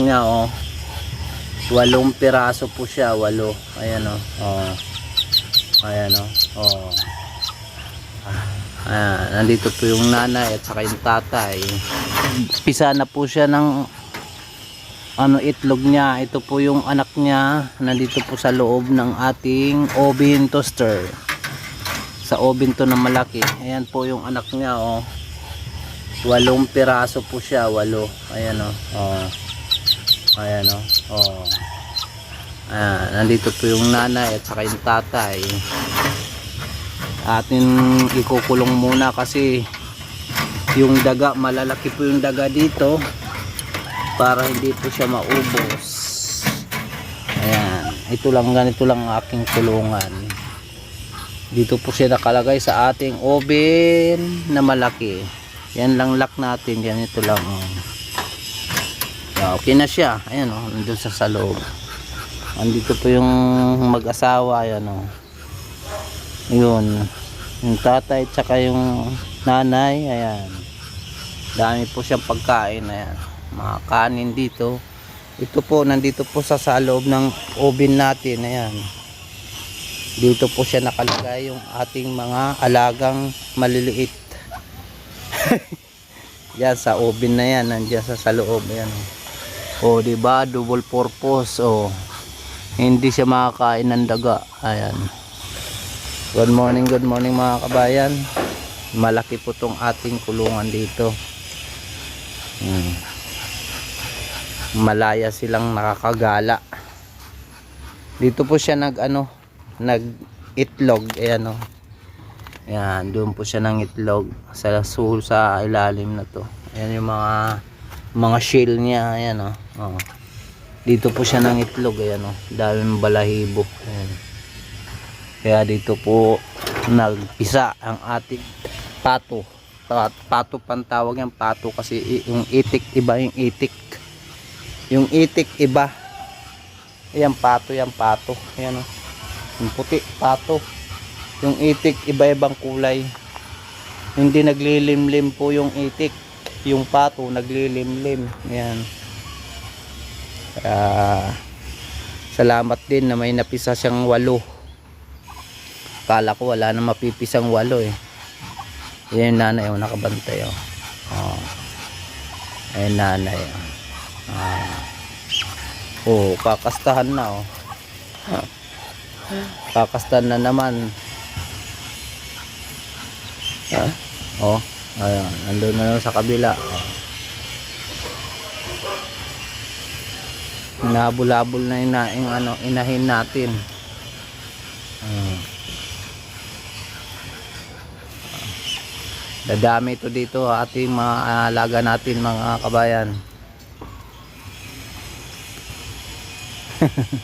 niya oh. Walong piraso po siya, walo. Ayan oh. Oh. Ayan oh. Oh. Ayan, nandito po yung nanay at saka yung tatay. Pisa na po siya ng ano itlog niya. Ito po yung anak niya. Nandito po sa loob ng ating oven toaster. Sa oven to na malaki. Ayan po yung anak niya oh. Walong piraso po siya, walo. Ayan oh. Oh. Ayan oh. Oh. Ayan, nandito po yung nanay at saka yung tatay. Atin ikukulong muna kasi yung daga, malalaki po yung daga dito para hindi po siya maubos. Ayan, ito lang ganito lang ang aking kulungan. Dito po siya nakalagay sa ating oven na malaki. Yan lang lock natin, ganito lang. Yeah, okay na siya. Ayan oh, nandun sa sa loob. Andito po yung mag-asawa, ayan oh. Yun. Yung tatay tsaka yung nanay, ayan. Dami po siyang pagkain, ayan. Mga kanin dito. Ito po, nandito po sa, sa loob ng oven natin, ayan. Dito po siya nakalagay yung ating mga alagang maliliit. yan sa oven na yan, nandiyan sa, sa loob, ayan. O, di ba Double purpose, o. Hindi siya makakain ng daga, ayan. Good morning, good morning mga kabayan. Malaki po tong ating kulungan dito. Hmm. Malaya silang nakakagala. Dito po siya nag ano, nag itlog, ayan oh. Ayan, doon po siya ng itlog sa sul sa ilalim na to. Ayan yung mga mga shell niya, ayan oh. oh. Dito po siya ng itlog, ayan oh. Daming balahibo. Ayan. Kaya dito po nagpisa ang ating pato. Pa- Pato pang tawag yan, pato kasi yung itik iba yung itik. Yung itik iba. Ayan pato, yan pato. Ayan oh. Yung puti, pato. Yung itik iba-ibang kulay. Hindi naglilimlim po yung itik. Yung pato naglilimlim. Ayan. Kaya salamat din na may napisa siyang walo. Kala ko wala na mapipisang walo eh. Yung nanay oh, nakabantay oh. Oh. Ayun nanay oh. Ah. Oh, kakastahan na oh. Kakastahan na naman. Ha? Oh, ayun, nandun na lang sa kabila. Nabulabol na ina, yung ano, inahin natin. Ah. Dadami ito dito ating mga alaga natin mga kabayan.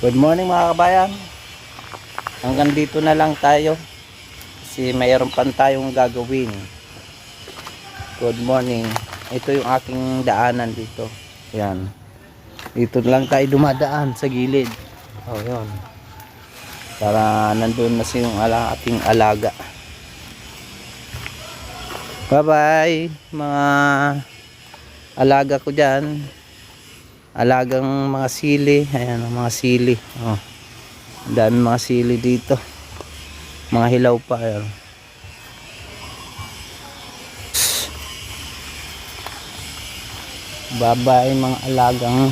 Good morning mga kabayan. Hanggang dito na lang tayo. Kasi mayroon pa tayong gagawin. Good morning. Ito yung aking daanan dito. Yan. Dito lang tayo dumadaan sa gilid. Oh, yun para nandun na yung ala, ating alaga bye bye mga alaga ko dyan alagang mga sili ayan mga sili oh. ang dami mga sili dito mga hilaw pa ayan. bye bye mga alagang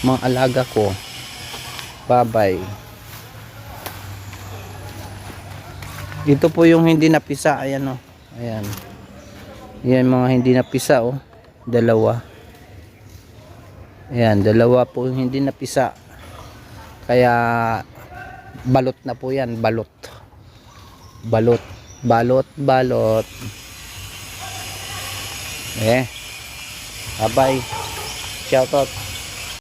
mga alaga ko bye bye Ito po yung hindi napisa, ayan oh. Ayan. Yan mga hindi napisa oh. Dalawa. Ayan, dalawa po yung hindi napisa. Kaya balot na po yan, balot. Balot, balot, balot. Eh. Bye-bye. Shout out.